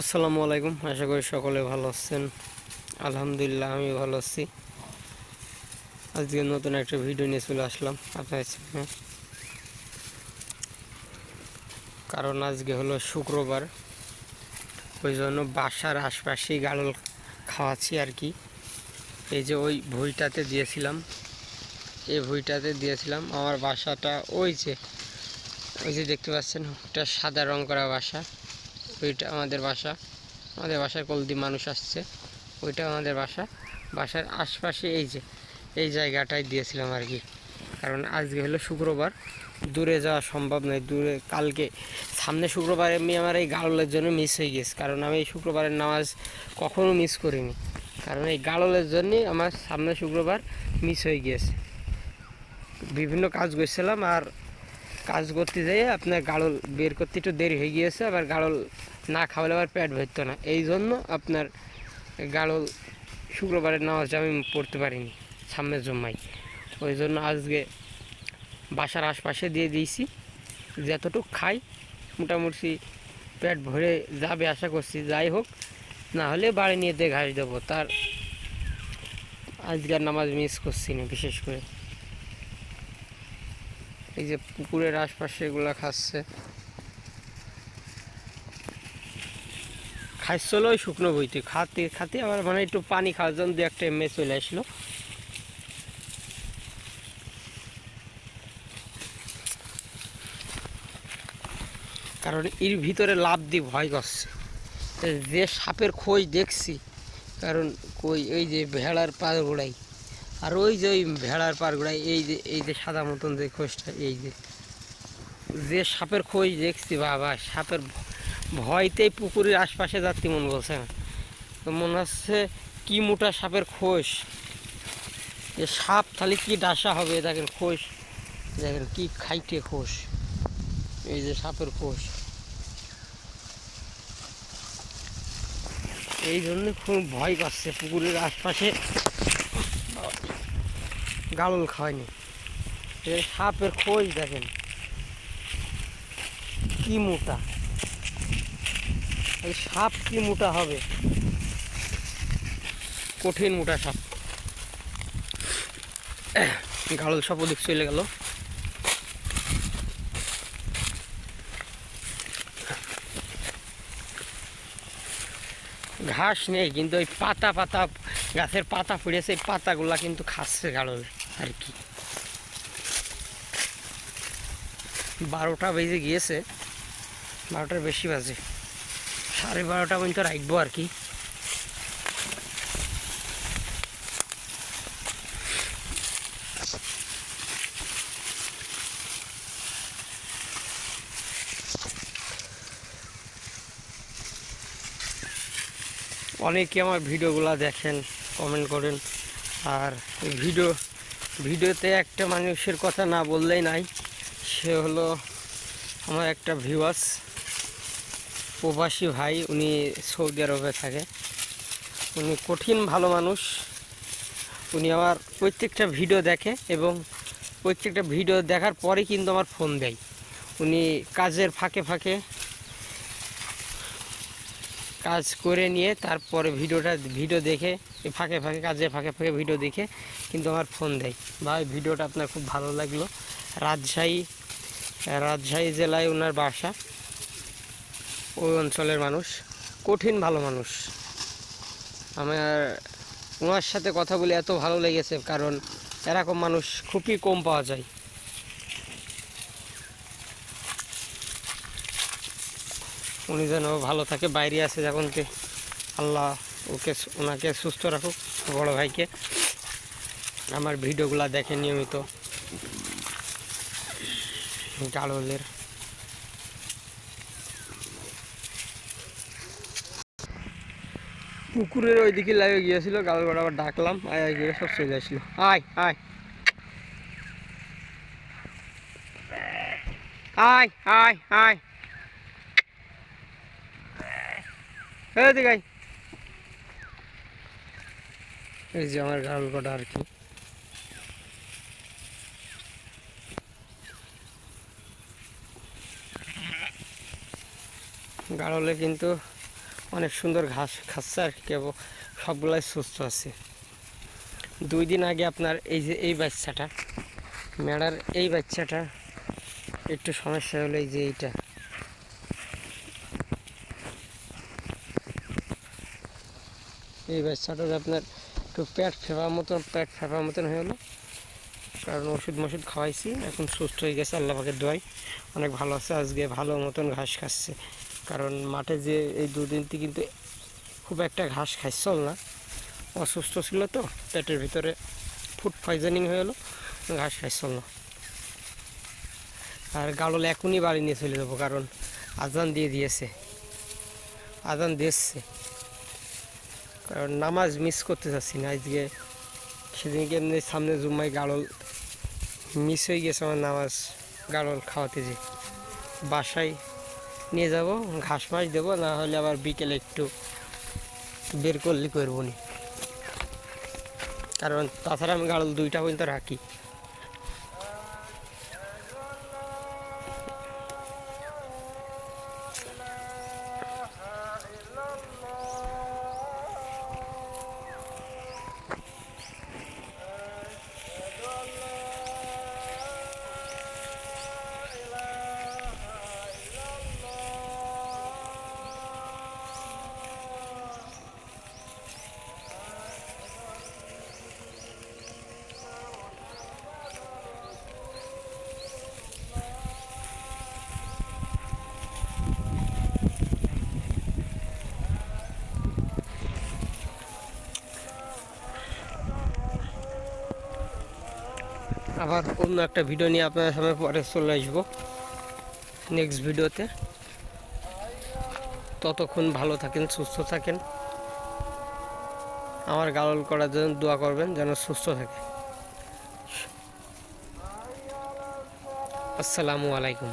আসসালামু আলাইকুম, আশা করি সকলে ভালো আছেন। আলহামদুলিল্লাহ, আমি ভালো আছি। আজকে নতুন একটা ভিডিও নিয়ে চলে আসলাম আপনার কারণ আজকে হলো শুক্রবার, ওই জন্য বাসার আশপাশেই গাড়ল খাওয়াচ্ছি আর কি। এই যে ওই ভুঁইটাতে দিয়েছিলাম, এই ভুঁইটাতে দিয়েছিলাম। আমার বাসাটা ওই যে ওই যে দেখতে পাচ্ছেন, ওটা সাদা রং করা বাসা। ওইটা আমাদের বাসা। আমাদের বাসায় কলদি মানুষ আসছে। ওইটা আমাদের বাসা। বাসার আশপাশে এই যে, এই জায়গাটায় দিয়েছিলাম আর কি। কারণ আজকে হলো শুক্রবার। দূরে যাওয়া সম্ভব নয়। দূরে, কালকে, সামনে শুক্রবার এমনি আমার এই গাড়লের জন্য মিস হয়ে গেছে। কারণ আমি এই শুক্রবারের নামাজ কখনো মিস করিনি। কারণ এই গাড়লের জন্যই আমার সামনে শুক্রবার মিস হয়ে গিয়েছে বিভিন্ন কাজ করছিলাম আর কাজ করতে যেয়ে আপনার গাড়ল বের করতে একটু দেরি হয়ে গিয়েছে, আবার গাড়ল না খাওয়ালে আবার পেট ভরতো না। এই জন্য আপনার গাড়ল শুক্রবারের নামাজটা আমি পড়তে পারিনি, সামনের জম্মাই ওই জন্য আজকে বাসার আশপাশে দিয়ে দিয়েছি, যতটুকু খাই মোটামুটি পেট ভরে যাবে আশা করছি, যাই হোক, না হলে বাড়ি নিয়ে দিয়ে ঘাস দেবো। তার আজকের নামাজ মিস করছি না, বিশেষ করে। এই যে পুকুরের আশপাশে এগুলো খাচ্ছে। খাইছিল ওই শুকনো বইতে। খাতে খাতে আবার মানে একটু পানি খাওয়ার জন্য দু একটা এমএ চলে আসলো। কারণ এর ভিতরে লাভ দিয়ে ভয় করছে। যে সাপের খোঁজ দেখছি, কারণ কই ওই যে ভেড়ার পার গোড়াই আর ওই যে ওই ভেড়ার পার গোড়াই এই যে এই যে সাদা মতন যে খোঁজটা, এই যে। যে সাপের খোঁজ দেখছি, বাবা, সাপের ভয়তেই পুকুরের আশপাশে যাচ্ছি মন বলছে না। তো মনে হচ্ছে কি মোটা সাপের খোঁজ। যে সাপ তাহলে কি ডাসা হবে, দেখেন খোঁজ। দেখেন কি খাইটে খোঁজ। এই যে সাপের খোঁজ। এই জন্য খুব ভয় পাচ্ছে পুকুরের আশপাশে। গালল এই সাপের খোঁজ দেখেন। কি মোটা। সাপ কি মোটা হবে? কঠিন মোটা সাপ। গাড়ল সব ওদিক চলে গেল। ঘাস নেই, কিন্তু ওই পাতা পাতা, গাছের পাতা পড়েছে এই পাতাগুলা কিন্তু খাচ্ছে গাড়ল আর কি বারোটা বেজে গিয়েছে, বারোটার বেশি বাজে। সাড়ে বারোটা পর্যন্ত রাখব আর কি অনেকে আমার ভিডিওগুলো দেখেন কমেন্ট করেন, আর ভিডিও ভিডিওতে একটা মানুষের কথা না বললেই নাই। সে হলো আমার একটা ভিউয়ার্স প্রবাসী ভাই, উনি সৌদি আরবে থাকে। উনি কঠিন ভালো মানুষ। উনি আমার প্রত্যেকটা ভিডিও দেখে এবং প্রত্যেকটা ভিডিও দেখার পরে কিন্তু আমার ফোন দেয়। উনি কাজের ফাঁকে ফাঁকে কাজ করে নিয়ে তারপরে ভিডিওটা ভিডিও দেখে এই ফাঁকে ফাঁকে কাজে ফাঁকে ফাঁকে ভিডিও দেখে কিন্তু আমার ফোন দেয়। ভাই ভিডিওটা আপনার খুব ভালো লাগল। রাজশাহী রাজশাহী জেলায় ওনার বাসা। ওই অঞ্চলের মানুষ। কঠিন ভালো মানুষ। আমার ওনার সাথে কথা বলে এত ভালো লেগেছে, কারণ এরকম মানুষ খুবই কম পাওয়া যায়। উনি যেন ভালো থাকে, বাইরে আছে যখন আল্লাহ ওকে ওনাকে সুস্থ রাখুক, বড় ভাইকে। আমার ভিডিওগুলো দেখে নিয়মিত। গাড়লের পুকুরের ওইদিকে লাগে গিয়েছিল গাল আবার ডাকলাম, আয় আয় গিয়ে সব চলে আসলো। আয় আয়। আয় আয় আয়। এদিকে আয়। এই যে আমার গাল কটা আর কি। গাড়লে কিন্তু অনেক সুন্দর ঘাস খাচ্ছে আর কেবল সবগুলাই সুস্থ আছে। দুই দিন আগে আপনার এই যে এই বাচ্চাটা মেড়ার এই বাচ্চাটা, একটু সমস্যা হলো এই যে এইটা। এই বাচ্চাটার আপনার একটু পেট ফেপার মতন, পেট ফেপার মতন হয়ে গেলো। কারণ ওষুধ মষুধ খাওয়াইছি, এখন সুস্থ হয়ে গেছে, আল্লাহ পাকের দোয়াই অনেক ভালো আছে, আজকে ভালো মতন ঘাস খাচ্ছে। কারণ মাঠে যে এই দুদিন থেকে কিন্তু খুব একটা ঘাস খাইছল না। অসুস্থ ছিল তো, পেটের ভিতরে ফুড পয়জনিং হয়ে গেলো, ঘাস খাইছল না। আর গাড়ল এখনই বাড়ি নিয়ে চলে যাব, কারণ আজান দিয়ে দিয়েছে। আজান দিয়েছে। কারণ নামাজ মিস করতে চাচ্ছি না। আজকে সেদিনকে এমনি সামনে জুম্মাই গাড়ল মিস হয়ে গেছে আমার নামাজ গাড়ল খাওয়াতে যে। বাসায় নিয়ে যাব, ঘাস মাস দেবো, না হলে আবার বিকেলে একটু বের করলে করব নি। কারণ তাছাড়া আমি গাড়ল দুইটা পর্যন্ত রাখি। আবার অন্য একটা ভিডিও নিয়ে আপনাদের সামনে পরে চলে আসব। নেক্সট ভিডিওতে ততক্ষণ ভালো থাকেন, সুস্থ থাকেন। আমার গালল করার জন্য দোয়া করবেন যেন সুস্থ থাকে। আসসালামু আলাইকুম।